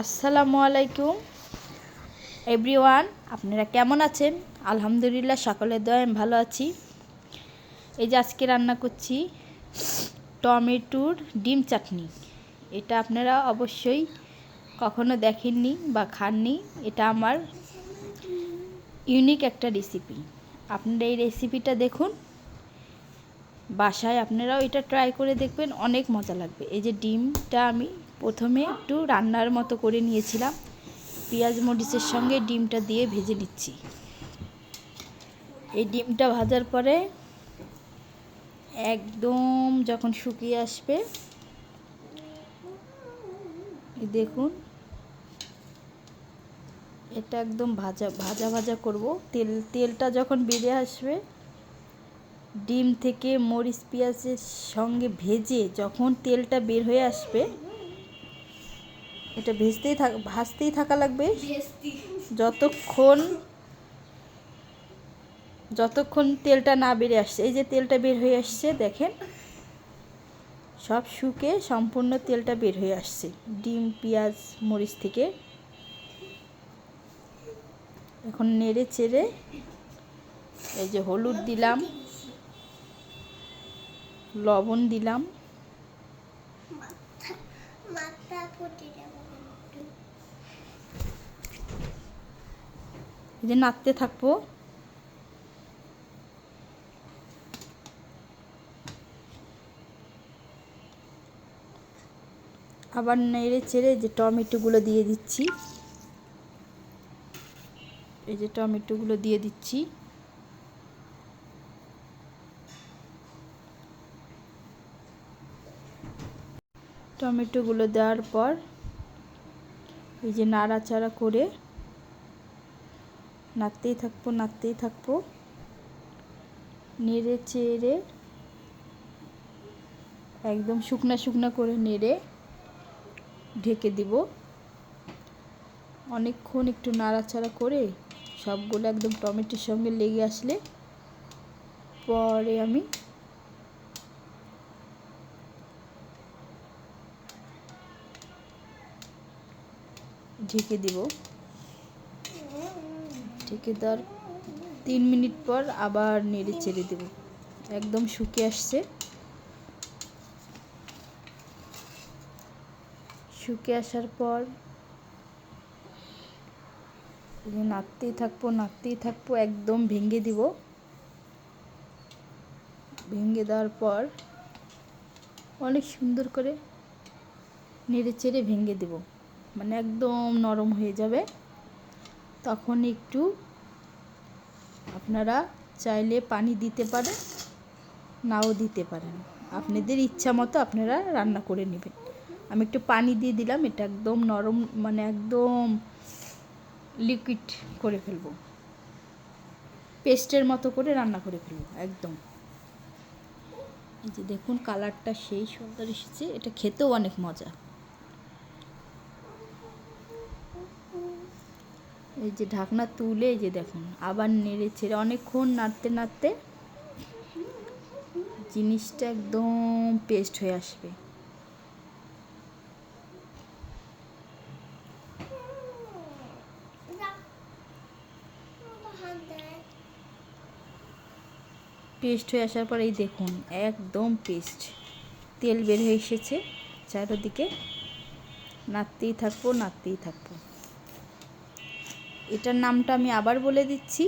আসসালামু আলাইকুম। এভরিওয়ান, আপনারা কেমন আছেন? আলহামদুলিল্লাহ, সকলের দয়া আমি ভালো আছি। এই যে আজকে রান্না করছি, টমেটোর ডিম চাটনি। এটা আপনারা অবশ্যই কখনো দেখেননি বা খাননি। এটা আমার ইউনিক একটা রেসিপি। আপনারা এই রেসিপিটা দেখুন। বাসায় আপনারাও এটা ট্রাই করে দেখবেন, অনেক মজা লাগবে। এই যে ডিমটা আমি প্রথমে একটু রান্নার মতো করে নিয়েছিলাম। পেঁয়াজ মরিচের সঙ্গে ডিমটা দিয়ে ভেজে নিচ্ছি। এই ডিমটা ভাজার পরে একদম যখন শুকিয়ে আসবে দেখুন, এটা একদম ভাজা ভাজা ভাজা করব। তেল, তেলটা যখন বেরিয়ে আসবে, ডিম থেকে মরিচ, পেঁয়াজের সঙ্গে ভেজে যখন তেলটা বের হয়ে আসবে এটা ভেজতেই থাক ভাজতেই থাকা লাগবে। যতক্ষণ যতক্ষণ তেলটা না বেরিয়ে আসছে এই যে তেলটা বের হয়ে আসছে দেখেন। সব শুকে সম্পূর্ণ তেলটা বের হয়ে আসছে ডিম পেঁয়াজ মরিচ থেকে। এখন নেড়ে চেড়ে এই যে হলুদ দিলাম লবণ দিলাম। যে নাড়তে থাকব। আবার নেড়ে চেড়ে যে টমেটোগুলো দিয়ে দিচ্ছি। এই যে টমেটোগুলো দিয়ে দিচ্ছি। টমেটোগুলো দেওয়ার পর এই যে নাড়াচাড়া করে নাড়তেই থাকব নাড়তেই থাকব। নেড়ে চেড়ে একদম শুকনা শুকনা করে নেড়ে ঢেকে দিব। অনেকক্ষণ একটু নাড়াচাড়া করে সবগুলো একদম টমেটোর সঙ্গে লেগে আসলে পরে আমি ঢেকে দিব। ঢেকে দেওয়ার তিন মিনিট পর আবার নেড়ে চেড়ে দেব। একদম শুকিয়ে আসছে। শুকিয়ে আসার পর নাড়তেই থাকব নাড়তেই থাকব, একদম ভেঙে দিব। ভেঙে দেওয়ার পর অনেক সুন্দর করে নেড়ে চেড়ে ভেঙে দেব। মানে একদম নরম হয়ে যাবে। তখন একটু আপনারা চাইলে পানি দিতে পারেন, নাও দিতে পারেন। আপনাদের ইচ্ছা মতো আপনারা রান্না করে নেবেন। আমি একটু পানি দিয়ে দিলাম, এটা একদম নরম মানে একদম লিকুইড করে ফেলব। পেস্টের মতো করে রান্না করে ফেলব, একদম। এই যে দেখুন কালারটা সেই সুন্দর এসেছে, এটা খেতেও অনেক মজা। এই যে ঢাকনা তুলে এই যে দেখুন, আবার নেড়ে ছেড়ে অনেকক্ষণ নাড়তে নাড়তে জিনিসটা একদম পেস্ট হয়ে আসবে। পেস্ট হয়ে আসার পর এই দেখুন, একদম পেস্ট তেল বের হয়ে এসেছে, চারোদিকে। নাড়তেই থাকব নাড়তেই থাকব। এটার নামটা আমি আবার বলে দিচ্ছি।